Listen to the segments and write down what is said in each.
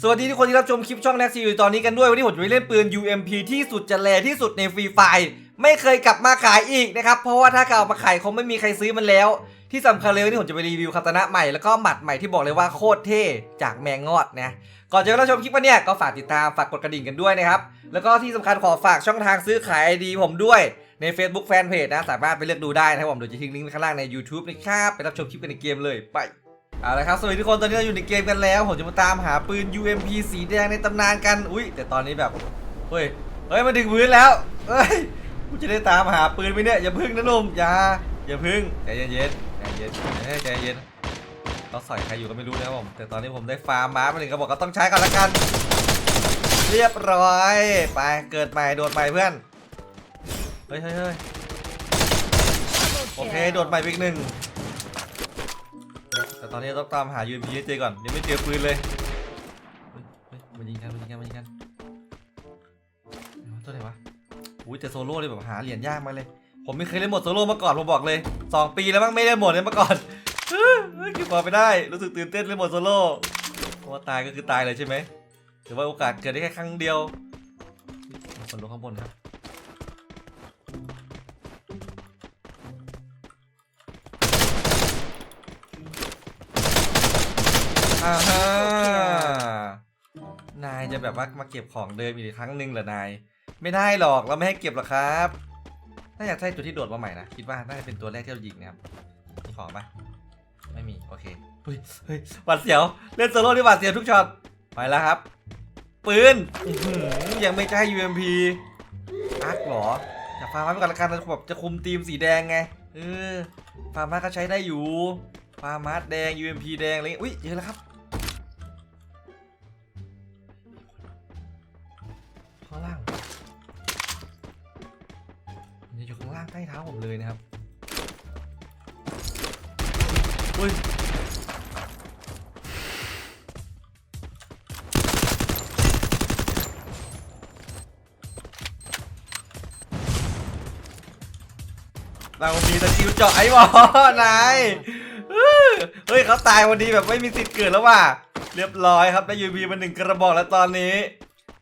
สวัสดีทุกคนที่รับชมคลิปช่องแน็กซีอยู่ตอนนี้กันด้วย วันนี้ผมจะไปเล่นปืน UMP ที่สุดจะแลที่สุดในฟรีไฟไม่เคยกลับมาขายอีกนะครับ เพราะว่าถ้าเก่ามาขายคงไม่มีใครซื้อมันแล้ว ที่สำคัญเลยวันนี้ผมจะไปรีวิวคาตนะใหม่แล้วก็หมัดใหม่ที่บอกเลยว่าโคตรเท่จากแมงงอดนะก่อนจะไปรับชมคลิปวันนี้ก็ฝากติดตามฝากกดกระดิ่งกันด้วยนะครับแล้วก็ที่สำคัญขอฝากช่องทางซื้อขาย ID ผมด้วยใน Facebook Fanpage นะสามารถไปเลือกดูได้นะครับผมเดี๋ยวจะทิ้งลิงก์ไว้ข้างล่างใน YouTube นะครับไปรับชมคลิปกันในเกมเลยไป เอาละครับสวัสดีทุกคนตอนนี้เราอยู่ในเกมกันแล้ว ผมจะมาตามหาปืน UMP สีแดงในตำนานกัน อุ้ยแต่ตอนนี้แบบ เฮ้ย เฮ้ยมาถึงพื้นแล้ว เฮ้ยกูจะได้ตามหาปืนไหมเนี่ย อย่าพึ่งนะหนุ่มอย่า อย่าพึ่งใจเย็นๆใจเย็นเฮ้ยใจเย็นเราใส่ใครอยู่ก็ไม่รู้นะครับผม แต่ตอนนี้ผมได้ฟาร์มม้ามาหนึ่งกระบอกก็ต้องใช้ก่อนละกัน เรียบร้อย ไปเกิดใหม่โดดใหม่เพื่อน เฮ้ยเฮ้ยเฮ้ยโอเคโดดใหม่อีกหนึ่ง แต่ตอนนี้ต้องตามหา UMP ให้เจอก่อนยังไม่เจอปืนเลยมันยิงกันมันยิงกันมันยิงกันตัวไหนวะอุ้ยแต่โซโล่เลยแบบหาเหรียญยากมากเลย ผมไม่เคยเล่นหมดโซโล่มาก่อนผมบอกเลย 2 ปีแล้วมั้งไม่ได้หมดนี้มาก่อนเฮ้ยเฮ้ยเก็บไม่ได้รู้สึกตื่นเต้นเล่นหมดโซโล่เพราะว่าตายก็คือตายเลยใช่ไหมหรือว่าโอกาสเกิดได้แค่ครั้งเดียวมีคนลงข้างบนครับ อ่าฮะนายจะแบบว่ามาเก็บของเดิมอีกครั้งหนึ่งเหรอนาย ไม่ได้หรอกเราไม่ให้เก็บหรอกครับน่าจะใช่ตัวที่โดดมาใหม่นะคิดว่าน่าจะเป็นตัวแรกที่เรายิงนะครับมีของปะไม่มีโอเคเฮ้ยเฮ้ยหวาดเสียวเล่นโซโล่ที่หวาดเสียวทุกช็อตไปแล้วครับ ปืนยังไม่ใช่ UMP อาร์คเหรอจะฟาร์มาไปก่อนละกันนะแบบจะคุมทีมสีแดงไงเออฟาร์มาก็ใช้ได้อยู่ฟาร์มาสแดง UMP แดงอะไรอุ้ยเจอแล้วครับ ใต้เท้าผมเลยนะครับอุ้ยเรามีสกิลเจาะไอ้บอนายอื้อเฮ้ยเขาตายวันนี้แบบไม่มีสิทธิ์เกิดแล้วว่ะ เรียบร้อยครับได้ยูบีมาหนึ่งกระบอกแล้วตอนนี้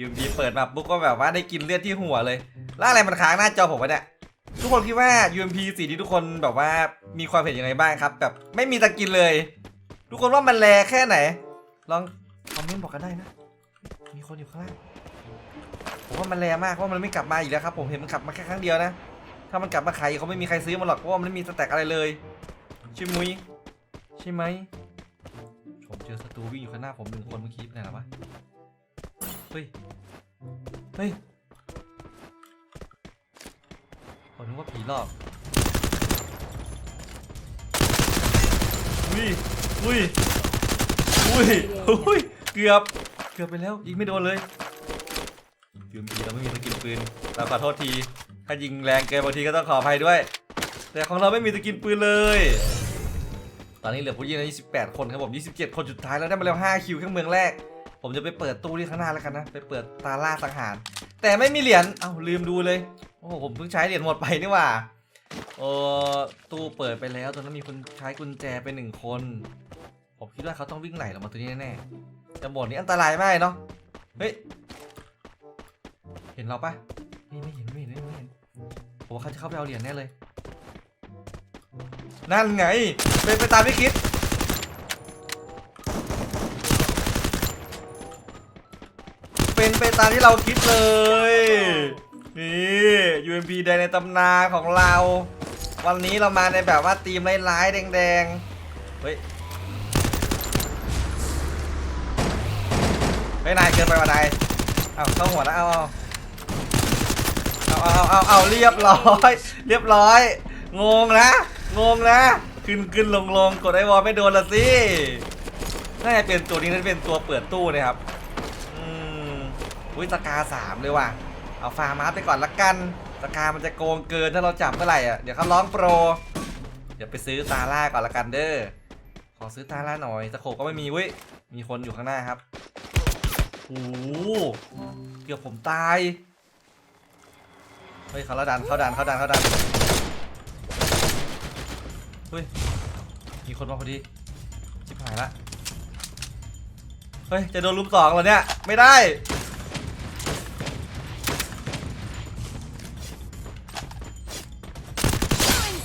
ยูบีเปิดมาปุ๊บก็แบบว่าได้กินเลือดที่หัวเลย แล้วอะไรมันค้างหน้าจอผมวะเนี่ย ทุกคนคิดว่า UMP สีที่ทุกคนแบบว่ามีความเห็นยังไงบ้างครับ แบบไม่มีตะกินเลย ทุกคนว่ามันแรแค่ไหน ลองคอมเมนต์บอกกันได้นะ มีคนอยู่ข้างล่างผมว่ามันแรมากเพราะมันไม่กลับมาอีกแล้วครับ ผมเห็นมันกลับมาแค่ครั้งเดียวนะ ถ้ามันกลับมาขายเขาไม่มีใครซื้อมันหรอกเพราะว่ามันไม่มีสแต็กอะไรเลยใช่มุ้ยใช่ไหมผมเจอศัตรูวิ่งอยู่ข้างหน้าผมหนึ่งคนเมื่อกี้ไปไหนแล้ววะเฮ้ยเฮ้ย ผมนึกว่าผีหลอก อุ้ย อุ้ย อุ้ย อุ้ย เกือบ เกือบไปแล้ว ยิงไม่โดนเลยยืมทีเราไม่มีสกินปืน เราขอโทษที ถ้ายิงแรงเกินบางทีก็ต้องขออภัยด้วย แต่ของเราไม่มีสกินปืนเลย ตอนนี้เหลือผู้ยิงแล้ว28 คนครับผม 27 คนสุดท้ายแล้วได้มาแล้ว 5 คิวแค่เมืองแรก ผมจะไปเปิดตู้ที่ข้างหน้าแล้วกันนะ ไปเปิดตาล่าสังหาร แต่ไม่มีเหรียญ เอ้าลืมดูเลย โอ้โหผมเพิ่งใช้เหรียญหมดไปนี่ว่าเออตู้เปิดไปแล้วตอนนั้นมีคนใช้กุญแจไปหนึ่งคน ผมคิดว่าเขาต้องวิ่งไหลลงมาตัวนี้แน่ๆแต่โหมดนี้อันตรายมากเนาะเฮ้ยเห็นเราปะนี่ไม่เห็นไม่เห็นไม่เห็นผมว่าเขาจะเข้าไปเอาเหรียญแน่เลย นั่นไงเป็นไปตามที่คิดเป็นไปตามที่เราคิดเลย นี่ UMP แดงในตำนานของเรา วันนี้เรามาในแบบว่าทีมร้ายๆแดงๆ เฮ้ยเฮ้ยนายเกินไปว่ะนายเอาเข้าหัวแล้วเอาเอาเอาเอาเอาเอาเรียบร้อย เรียบร้อย งงนะ งงนะ ขึ้นขึ้นลงลงกดไอวอลไม่โดนละสิ น่าจะเป็นตัวนี้น่าจะเป็นตัวเปิดตู้นะครับ อืมอุ้ยสกาสามเลยว่ะ เอาฟาร์มาไปก่อนละกันสกามันจะโกงเกินถ้าเราจับเมื่อไหร่อะ เดี๋ยวเขาร้องโปร เดี๋ยวไปซื้อตาล่าก่อนละกันเด้อ ขอซื้อตาล่าหน่อยสโคก็ไม่มีเว้ย มีคนอยู่ข้างหน้าครับโอ้โหเกือบผมตาย เฮ้ยเขาละดันเขาดันเขาดันเขาดัน เฮ้ย มีคนมาพอดี ชิบหายละเเฮ้ย จะโดนลุมสองเหรอเนี่ย ไม่ได้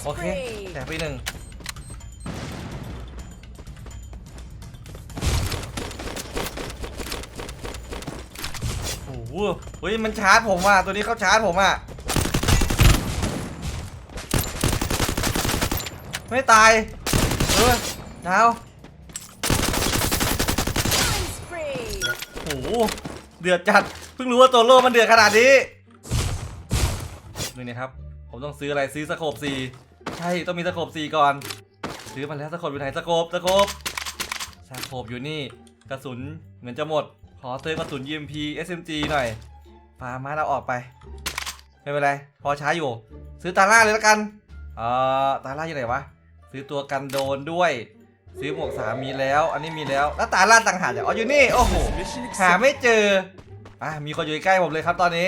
โอเคแตกไปหนึ่งโอ้โหเฮ้ยมันชาร์จผมอะ ตัวนี้เขาชาร์จผมอะ ไม่ตาย เออดาวโอ้โหเดือดจัด เพิ่งรู้ว่าตัวโล่มันเดือดขนาดนี้นี่นะครับ ผมต้องซื้ออะไรซื้อสโคปสี่ ใช่ต้องมีสโคปสี่ก่อน ซื้อมาแล้วสโคปอยู่ไหนสโคปสโคปสโคปอยู่นี่กระสุนเหมือนจะหมด ขอซื้อกระสุน EMP SMG หน่อยพามาเราออกไป ไม่เป็นไร พอใช้อยู่ ซื้อตาล่าเลยแล้วกันเอ่อตาล่าอยู่ไหนวะ ซื้อตัวกันโดนด้วย ซื้อหมวกสามีแล้ว อันนี้มีแล้ว แล้วตาล่าต่างหากจากอ๋ออยู่นี่ โอ้โห หาไม่เจอ อะ มีคนอยู่ใกล้ผมเลยครับตอนนี้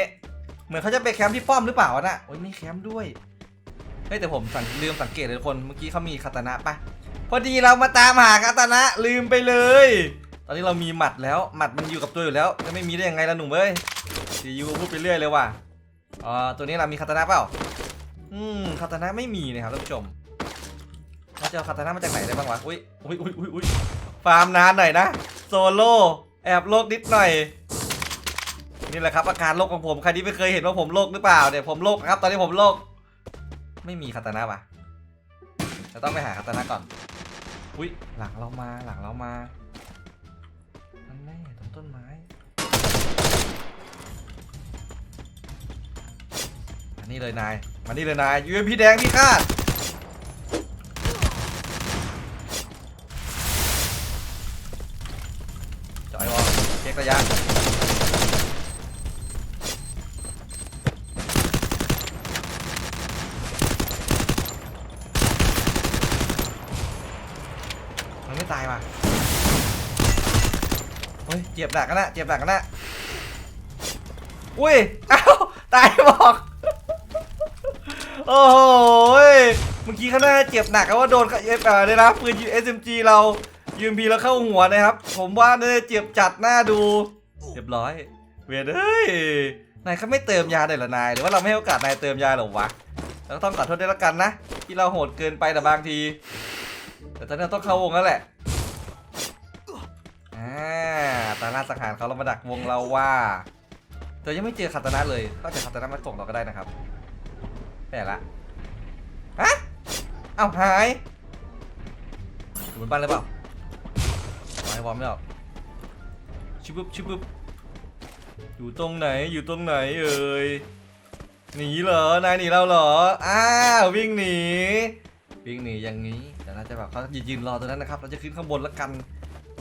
เหมือนเขาจะไปแคมป์ที่ป้อมหรือเปล่าวะน่ะ โอ้ยไม่แคมป์ด้วย เฮ้ยแต่ผมสังลืมสังเกตเลยทุกคนเมื่อกี้เขามีคาตานะปะพอดีเรามาตามหาคาตานะลืมไปเลย ตอนนี้เรามีหมัดแล้วหมัดมันอยู่กับตัวอยู่แล้ว จะไม่มีได้ยังไงล่ะหนุ่มเอ้ยซียูพูดไปเรื่อยเลยว่ะอ่าตัวนี้เรามีคาตานะเปล่าอืมคาตานะไม่มีนะครับท่านผู้ชมเราจะเอาคาตานะมาจากไหนได้บ้างวะอุ้ยอุ้ยอุ้ยอุ้ยอุ้ยฟาร์มนานหน่อยนะโซโล่แอบโลกนิดหน่อยนี่แหละครับอาการโรคของผมใครที่ไม่เคยเห็นว่าผมโรคหรือเปล่าเนี่ยผมโรคครับ ตอนนี้ผมโรค ไม่มีคาตานะวะจะต้องไปหาคาตานะก่อน อุ้ยหลังเรามาหลังเรามานั่นแน่ตรงต้นไม้มานี่เลยนายมานี่เลยนายยูเอ็มพีแดงพี่คาดจอยวอลเช็คระยะ มันไม่ตายว่ะเฮ้ย เจ็บหนักกันนะเจ็บหนักกันนะอุ้ยเอ้าตายบอกโอ้โหเมื่อกี้เขางหน่าเจ็บหนักอะว่าโดนเอฟเออเนี่ยนะปืน SMG เรายูมพีเราเข้าหัวนะครับ ผมว่าน่าจะเจ็บจัดหน้าดูเรียบร้อย เวียนเฮ้ยนายเขาไม่เติมยาเลยหรอนายหรือว่าเราไม่ให้โอกาสนายเติมยาหรอวะเราก็ต้องขอโทษด้วยละกันนะ ที่เราโหดเกินไปแต่บางที แต่ตอนนี้ต้องเข้าวงแล้วแหละ ตาลาสังหารเขาเรามาดักวงเราว่าแต่ยังไม่เจอคาตานะเลยก็จะคาตานะมาส่งเราก็ได้นะครับแปลกละฮะเอ้าหายอยู่บนบ้านเลยเปล่าไม้วอร์มไม่ออกชิบุบชิบุบอยู่ตรงไหนอยู่ตรงไหนเอ่ยหนีเหรอนายหนีเราเหรออ้าววิ่งหนีวิ่งหนีอย่างนี้แต่เราจะแบบเขายืนรอตรงนั้นนะครับ เราจะขึ้นข้างบนแล้วกัน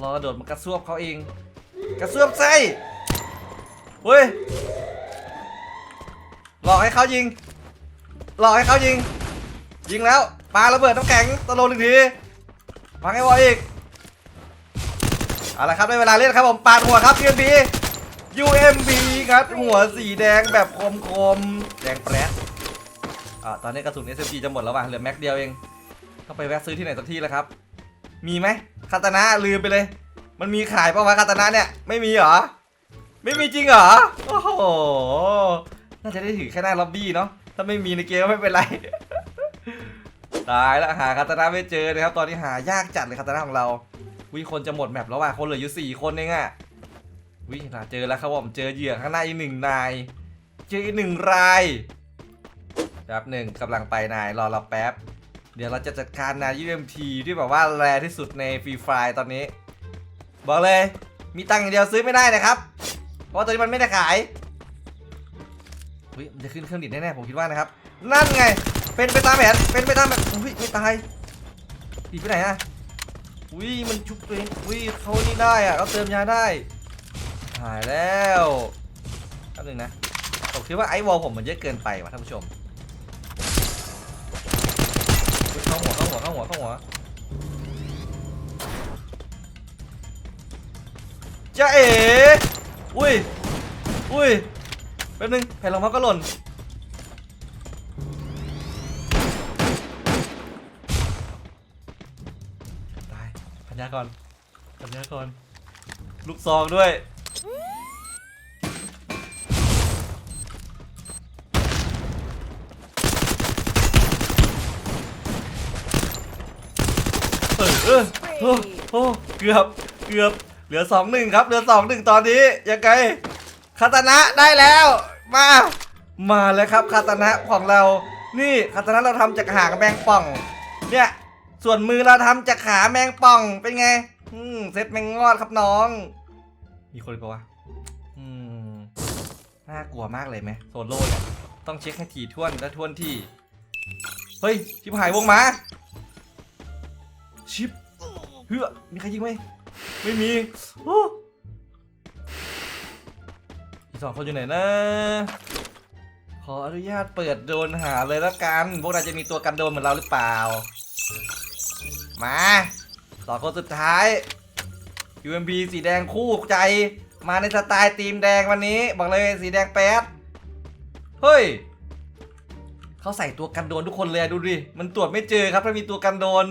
รอโดดมากระซวบเขาเอง กระซวบไส้เฮ้ยหลอกให้เขายิง หลอกให้เขายิง ยิงแล้วปาระเบิดน้ำแข็งตะโลหนึ่งทีฟังให้วออีกเอาละครับได้เวลาเล่นครับผมปาดหัวครับ UMB UMB ครับหัวสีแดงแบบคมๆแดงแปรดอ่าตอนนี้กระสุน SMG จะหมดแล้วว่ะเหลือแม็กเดียวเองต้องไปแวะซื้อที่ไหนสักที่แล้วครับ มีไหมคาตานะลืมไปเลย มันมีขายป่าวะคาตานะเนี่ย ไม่มีเหรอ ไม่มีจริงเหรอ โอ้โห น่าจะได้ถือแค่หน้าล็อบบี้เนาะ ถ้าไม่มีในเกมก็ไม่เป็นไร ตายแล้วหาคาตานะไม่เจอนะครับ ตอนนี้หายากจัดเลยคาตานะของเรา วิคนจะหมดแมปแล้วว่ะ คนเหลืออยู่สี่คนเองอะวิน่าเจอแล้วครับผมเจอเหยื่อข้างหน้าอีกหนึ่งนาย เจออีกหนึ่งรายแป๊บหนึ่งกำลังไปนายรอเราแป๊บ เดี๋ยวเราจะจัดการนาย UMP ที่แบบว่าแรที่สุดในฟรีไฟตอนนี้ บอกเลย มีตังค์อย่างเดียวซื้อไม่ได้นะครับ เพราะว่าตัวนี้มันไม่ได้ขายเฮ้ยมันจะขึ้นเครื่องดิดแน่ๆผมคิดว่านะครับ นั่นไง เป็นไปตามแผน เป็นไปตามแบบอุ้ยไม่ตายดีดไปไหนอะอุ้ยมันชุบตัวเองอุ้ยเขานี่ได้อะเขาเติมยาได้หายแล้วแป๊บนึงนะผมคิดว่าไอ้วอลผมมันเยอะเกินไปว่ะท่านผู้ชมเข้าหัวเข้าหัวเข้าหัวเข้าหัว จ้าเอ๋อุ้ย อุ้ย แป๊บนึง แผ่นรองเท้าก็หล่น ตาย พันยาก่อน พันยาก่อน ลูกซองด้วย เออเออโอ้โอ้เกือบ เกือบ เหลือสองหนึ่งครับ เหลือสองหนึ่งตอนนี้ยังไงคาตานะได้แล้วมามาแล้วครับคาตานะของเรา นี่คาตานะเราทำจากหางแมงป่อง เนี่ยส่วนมือเราทำจากขาแมงป่องเป็นไง อืมเซ็ตแมงงอดครับน้อง มีคนปะวะอืมน่ากลัวมากเลยไหมโซโล่ต้องเช็คให้ถี่ถ้วนและท่วนที่ เฮ้ยชิบหายวงมา ชิบเฮ้ยมีใครยิงไหม ไม่มีอ้อีสองคนอยู่ไหนนะ ขออนุญาตเปิดโดนหาเลยแล้วกัน พวกเราจะมีตัวกันโดนเหมือนเราหรือเปล่า มาสองคนสุดท้าย UMB สีแดงคู่ใจ มาในสไตล์ทีมแดงวันนี้ บอกเลยสีแดงแป๊ด เฮ้ยเขาใส่ตัวกันโดนทุกคนเลยดูดิ มันตรวจไม่เจอครับ ถ้ามีตัวกันโดน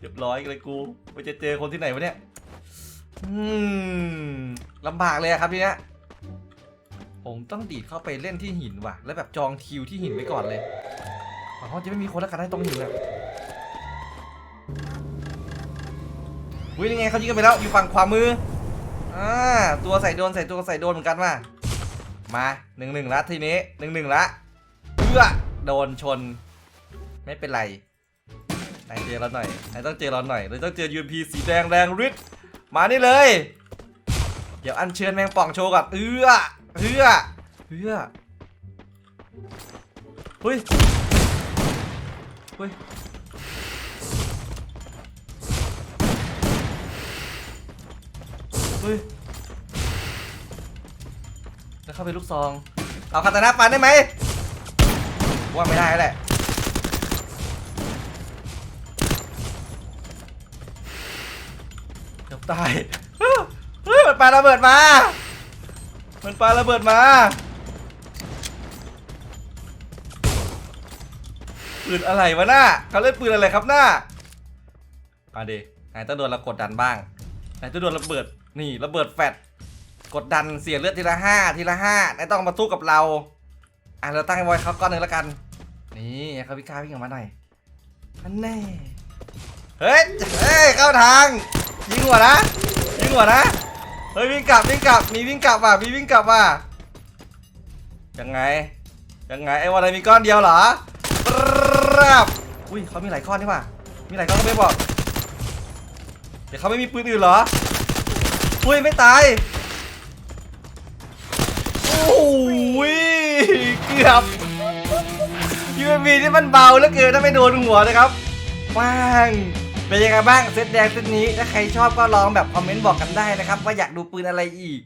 เรียบร้อยเลยกู ไปจะเจอคนที่ไหนวะเนี่ย อืมลำบากเลยอะครับทีเนี้ยผมต้องดีดเข้าไปเล่นที่หินว่ะ แล้วแบบจองคิวที่หินไว้ก่อนเลยหวังว่าจะไม่มีคนแล้วกันให้ตรงหินอะวิ่งยังไงเขายิงกันไปแล้วอยู่ฝั่งขวามืออ่าตัวใส่โดนใส่ตัวใส่โดนเหมือนกันว่ะมาหนึ่งหนึ่งละทีนี้หนึ่งหนึ่งละเพื่อโดนชน ไม่เป็นไรนายเจอเราหน่อยนายต้องเจอเราหน่อยเราต้องเจอ UMP สีแดงแรงฤทธิ์ มานี่เลย เดี๋ยวอัญเชิญแมงป่องโชว์ก่อนเอื้อเอื้อเอื้อเฮ้ยเฮ้ยเฮ้ยแล้วเข้าไปลูกซอง เอาคาตานะฟันได้ไหมว่าไม่ได้แล้วแหละ เกือบ ตายเฮ้ยมันปาระเบิดมา มันปาระเบิดมาปืนอะไรวะหน้าเขาเล่นปืนอะไรครับหน้ามาดินายต้องโดนเรากดดันบ้างนายต้องโดนระเบิดนี่ระเบิดแฟดกดดันเสียเลือดทีละห้าทีละห้านายต้องมาสู้กับเราอะเราตั้งไว้เขาก้อนหนึ่งแล้วกัน นี่ให้เขาพิการวิ่งออกมาหน่อยอันแน่เฮ้ยเฮ้ยเข้าทาง ยิงหัวนะยิงหัวนะเฮ้ยวิ่งกลับวิ่งกลับมีวิ่งกลับว่ะมีวิ่งกลับว่ะยังไงยังไงไอ้วันไหนมีก้อนเดียวเหรอปรับอุ้ยเขามีหลายก้อนนี่ว่ะมีหลายก้อนก็ไม่บอกเดี๋ยวเขาไม่มีปืนอื่นเหรออุ้ยไม่ตายโอ้ยเกือบ UMV ที่มันเบาเหลือเกินถ้าไม่โดนหัวนะครับว้าง เป็นยังไงบ้างเซตแดงเซตนี้ถ้าใครชอบก็ลองแบบคอมเมนต์บอกกันได้นะครับว่าอยากดูปืนอะไรอีก